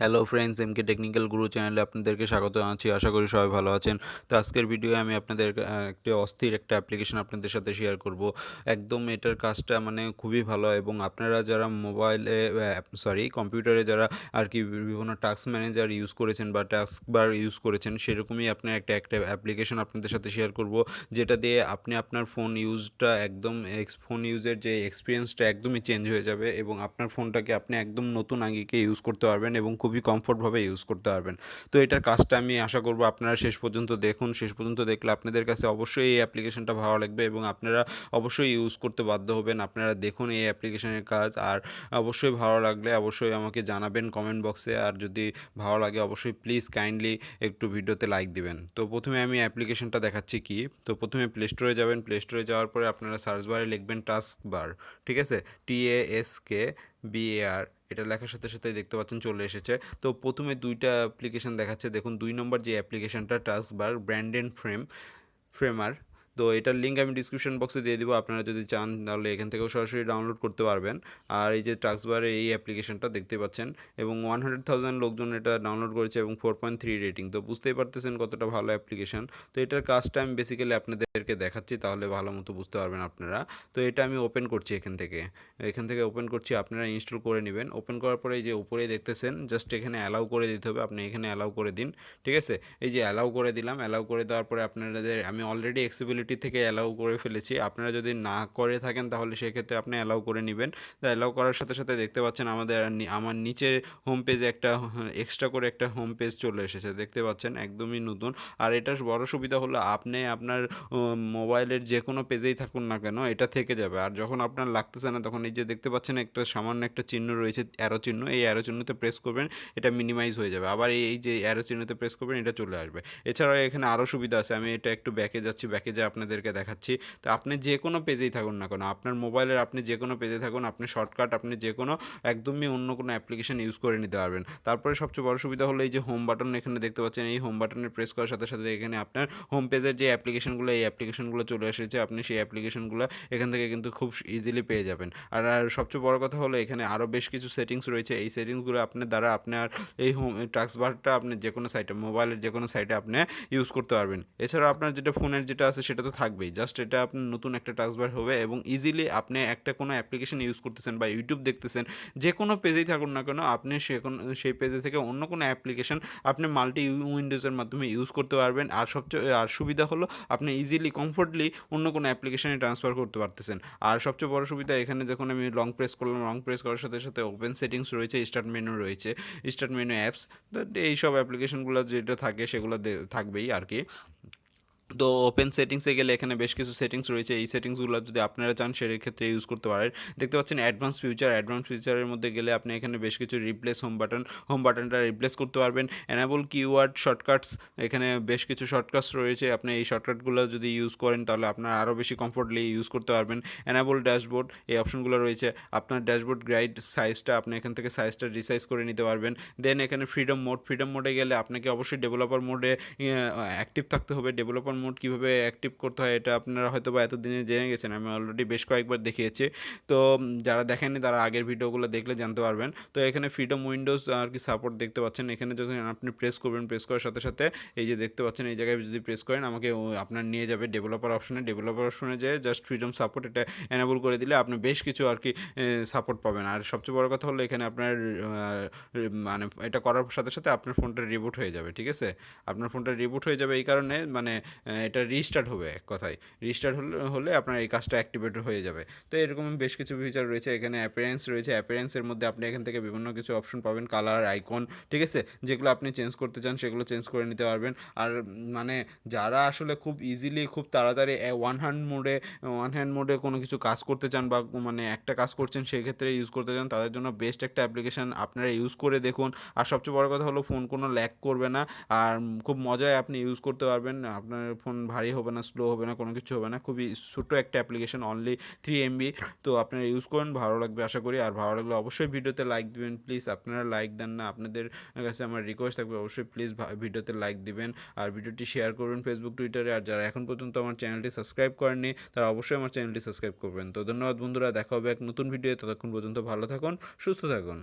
Hello friends এমকে technical গুরু চ্যানেলে আপনাদেরকে স্বাগত জানাচ্ছি। আশা করি সবাই ভালো আছেন। তো আজকের ভিডিওয়ে আমি আপনাদের একটি অস্থির একটা অ্যাপ্লিকেশন আপনাদের সাথে শেয়ার করব। একদম এটার কাজটা মানে খুবই ভালো এবং আপনারা যারা মোবাইলে সরি কম্পিউটারে যারা আর কি বিভিন্ন টাস্ক ম্যানেজার ইউজ করেছেন বা টাস্ক বার ইউজ করেছেন, সেরকমই আপনার একটা একটা অ্যাপ্লিকেশন আপনাদের সাথে শেয়ার করব, যেটা দিয়ে আপনি আপনার ফোন ইউজটা একদম ফোন ইউজের যে এক্সপিরিয়েন্সটা একদমই চেঞ্জ হয়ে যাবে এবং আপনার ফোনটাকে আপনি একদম নতুন আঙ্গিকে ইউজ করতে পারবেন এবং খুবই কমফোর্টভাবে ইউজ করতে পারবেন। তো এটার কাজটা আমি আশা করব আপনারা শেষ পর্যন্ত দেখুন। শেষ পর্যন্ত দেখলে আপনাদের কাছে অবশ্যই এই অ্যাপ্লিকেশনটা ভালো লাগবে এবং আপনারা অবশ্যই ইউজ করতে বাধ্য হবেন। আপনারা দেখুন এই অ্যাপ্লিকেশনের কাজ আর অবশ্যই ভালো লাগলে অবশ্যই আমাকে জানাবেন কমেন্ট বক্সে আর যদি ভালো লাগে অবশ্যই প্লিজ কাইন্ডলি একটু ভিডিওতে লাইক দিবেন। তো প্রথমে আমি অ্যাপ্লিকেশনটা দেখাচ্ছি কি? তো প্রথমে প্লে স্টোরে যাবেন। প্লে স্টোরে যাওয়ার পরে আপনারা সার্চ বারে লিখবেন টাস্ক বার ঠিক আছে? টি এ এস কে বিএআর এটা লেখার সাথে সাথে দেখতে পাচ্ছেন চলে এসেছে। তো প্রথমে দুইটা অ্যাপ্লিকেশন দেখাচ্ছে। দেখুন, দুই নম্বর যে অ্যাপ্লিকেশনটা টাস্ক বার ব্র্যান্ডেন ফ্রেম ফ্রেমার তো এটার লিঙ্ক আমি ডিসক্রিপশন বক্সে দিয়ে দিব। আপনারা যদি চান, তাহলে এখান থেকেও সরাসরি ডাউনলোড করতে পারবেন। আর এই যে টাক্সবারে এই অ্যাপ্লিকেশনটা দেখতে পাচ্ছেন এবং ওয়ান হান্ড্রেড থাউজেন্ড লোকজন এটা ডাউনলোড করেছে এবং ফোর পয়েন্ট থ্রি রেটিং তো বুঝতেই পারতেছেন কতটা ভালো অ্যাপ্লিকেশন তো এটার কাজটা আমি বেসিক্যালি আপনাদেরকে দেখাচ্ছি, তাহলে ভালো মতো বুঝতে পারবেন আপনারা। তো এটা আমি ওপেন করছি এখান থেকে। এখান থেকে ওপেন করছি, আপনারা ইনস্টল করে নেবেন। ওপেন করার পরে এই যে উপরে দেখতেছেন জাস্ট এখানে অ্যালাউ করে দিতে হবে। আপনি এখানে অ্যালাউ করে দিন, ঠিক আছে? এই যে অ্যালাউ করে দিলাম অ্যালাউ করে দেওয়ার পরে আপনাদের, আমি অলরেডি এক্সিবিলিটি থেকে অ্যালাউ করে ফেলেছি। আপনারা যদি না করে থাকেন, তাহলে সেক্ষেত্রে আপনি অ্যালাউ করে নেবেন। তো অ্যালাউ করার সাথে সাথে দেখতে পাচ্ছেন, আমাদের আমার নিচে হোম পেজে একটা এক্সট্রা করে একটা হোম পেজ চলে এসেছে। দেখতে পাচ্ছেন, একদমই নতুন। আর এটার বড় সুবিধা হলো, আপনি আপনার মোবাইলের যে কোনো পেজেই থাকুন না কেন, এটা থেকে যাবে। আর যখন আপনার লাগতেছে না, তখন এই যে দেখতে পাচ্ছেন একটা সামান্য একটা চিহ্ন রয়েছে অ্যারো চিহ্ন, এই অ্যারো চিহ্নতে প্রেস করবেন, এটা মিনিমাইজ হয়ে যাবে। আবার এই যে অ্যারো চিহ্নতে প্রেস করবেন, এটা চলে আসবে। এছাড়াও এখানে আরও সুবিধা আছে, আমি এটা একটু ব্যাকে যাচ্ছি ব্যাকে যা আপনাদেরকে দেখাচ্ছি। তো আপনি যে কোনো পেজেই থাকুন না কেন, আপনার মোবাইলের আপনি যে কোনো পেজে থাকুন, আপনি শর্টকাট আপনি যে কোনো একদমই অন্য কোনো অ্যাপ্লিকেশন ইউজ করে নিতে পারবেন। তারপরে সবচেয়ে বড় সুবিধা হলো এই যে হোম বাটন এখানে দেখতে পাচ্ছেন, এই হোম বাটনে প্রেস করার সাথে সাথে এখানে আপনার হোম পেজের যে অ্যাপ্লিকেশনগুলো এই অ্যাপ্লিকেশনগুলো চলে এসেছে, আপনি সেই অ্যাপ্লিকেশনগুলো এখান থেকে কিন্তু খুব ইজিলি পেয়ে যাবেন। আর আর সবচেয়ে বড় কথা হলো এখানে আরও বেশ কিছু সেটিংস রয়েছে, এই সেটিংসগুলো আপনার দ্বারা আপনার এই হোম টাস্ক বারটা আপনি যে কোনো সাইটে মোবাইলের যে কোনো সাইটে আপনি ইউজ করতে পারবেন। এছাড়াও আপনার যেটা ফোনের যেটা আছে সেটা তো থাকবেই জাস্ট এটা আপনার নতুন একটা টাস্ক হবে এবং ইজিলি আপনি একটা কোনো অ্যাপ্লিকেশন ইউজ করতেছেন বা ইউটিউব দেখতেছেন যে কোনো পেজেই থাকুন না কেন, আপনি সে কোনো সেই পেজে থেকে অন্য কোনো অ্যাপ্লিকেশন আপনি মাল্টি উইন্ডোজের মাধ্যমে ইউজ করতে পারবেন। আর সবচেয়ে, আর সুবিধা হলো আপনি ইজিলি কমফোর্টলি অন্য কোনো অ্যাপ্লিকেশানে ট্রান্সফার করতে পারতেছেন। আর সবচেয়ে বড় সুবিধা এখানে যখন আমি লং প্রেস করলাম লং প্রেস করার সাথে সাথে ওপেন সেটিংস রয়েছে স্টার্ট মেনু রয়েছে স্টার্ট মেনু অ্যাপস এইসব অ্যাপ্লিকেশনগুলো যেটা থাকে সেগুলো থাকবেই আর কি। তো ওপেন সেটিংসে গেলে এখানে বেশ কিছু সেটিংস রয়েছে। এই সেটিংসগুলো যদি আপনারা চান সেটার ক্ষেত্রে ইউজ করতে পারেন। দেখতে পাচ্ছেন অ্যাডভান্স ফিউচার অ্যাডভান্স ফিউচারের মধ্যে গেলে আপনি এখানে বেশ কিছু রিপ্লেস হোম বাটন হোম বাটনটা রিপ্লেস করতে পারবেন। অ্যানাবল কিওয়ার্ড শর্টকাটস এখানে বেশ কিছু শর্টকাটস রয়েছে। আপনি এই শর্টকাটগুলো যদি ইউজ করেন, তাহলে আপনার আরও বেশি কমফোর্টলি ইউজ করতে পারবেন। অ্যানাবল ড্যাশবোর্ড এই অপশনগুলো রয়েছে। আপনার ড্যাশবোর্ড গাইড সাইজটা আপনি এখান থেকে সাইজটা রিসাইজ করে নিতে পারবেন। দেন এখানে ফ্রিডম মোড ফ্রিডম মোডে গেলে আপনাকে অবশ্যই ডেভেলপার মোডে অ্যাক্টিভ থাকতে হবে। ডেভেলপার মোড কীভাবে অ্যাক্টিভ করতে হয়, এটা আপনারা হয়তো বা এতদিনে জেনে গেছেন, আমি অলরেডি বেশ কয়েকবার দেখিয়েছি। তো যারা দেখেননি তারা আগের ভিডিওগুলো দেখলে জানতে পারবেন। তো, এখানে ফ্রিডম উইন্ডোজ আর কি সাপোর্ট দেখতে পাচ্ছেন। এখানে যখন আপনি প্রেস করবেন প্রেস করার সাথে সাথে এই যে দেখতে পাচ্ছেন, এই জায়গায় যদি প্রেস করেন, আমাকে আপনার নিয়ে যাবে ডেভেলপার অপশনে ডেভেলপার অপশনে যেয়ে জাস্ট ফ্রিডম সাপোর্ট এটা এনাবল করে দিলে আপনি বেশ কিছু আর কি সাপোর্ট পাবেন। আর সবচেয়ে বড় কথা হলো এখানে আপনার মানে এটা করার সাথে সাথে আপনার ফোনটা রিবুট হয়ে যাবে, ঠিক আছে? আপনার ফোনটা রিবুট হয়ে যাবে এই কারণে মানে এটা রিস্টার্ট হবে এক কথায়। রিস্টার্ট হলে হলে আপনার এই কাজটা অ্যাক্টিভেট হয়ে যাবে। তো এরকম বেশ কিছু ফিচার রয়েছে, এখানে অ্যাপিয়ারেন্স রয়েছে। অ্যাপিয়ারেন্সের মধ্যে আপনি এখান থেকে বিভিন্ন কিছু অপশন পাবেন কালার আইকন ঠিক আছে? যেগুলো আপনি চেঞ্জ করতে চান, সেগুলো চেঞ্জ করে নিতে পারবেন। আর মানে যারা আসলে খুব ইজিলি খুব তাড়াতাড়ি ওয়ান হ্যান্ড মোডে ওয়ান হ্যান্ড মোডে কোনো কিছু কাজ করতে চান বা মানে একটা কাজ করছেন, সেই ক্ষেত্রে ইউজ করতে চান, তাদের জন্য বেস্ট একটা অ্যাপ্লিকেশন আপনারা ইউজ করে দেখুন। আর সবচেয়ে বড় কথা হলো ফোন কোনো ল্যাক করবে না। আর খুব মজায় আপনি ইউজ করতে পারবেন। আপনার ফোন ভারী হবে না স্লো হবে না, কোনো কিছু হবে না। খুবই ছোটো একটা অ্যাপ্লিকেশন অনলি থ্রি এমবি তো আপনারা ইউজ করেন, ভালো লাগবে আশা করি। আর ভালো লাগলে অবশ্যই ভিডিওতে লাইক দিবেন প্লিজ আপনারা লাইক দেন না, আপনাদের কাছে আমার রিকোয়েস্ট থাকবে, অবশ্যই প্লিজ ভিডিওতে লাইক দিবেন। আর ভিডিওটি শেয়ার করবেন ফেসবুক টুইটারে আর যারা এখন পর্যন্ত আমার চ্যানেলটি সাবস্ক্রাইব করেননি, তারা অবশ্যই আমার চ্যানেলটি সাবস্ক্রাইব করবেন। তো ধন্যবাদ বন্ধুরা, দেখা হবে এক নতুন ভিডিও ততক্ষণ পর্যন্ত ভালো থাকুন, সুস্থ থাকুন।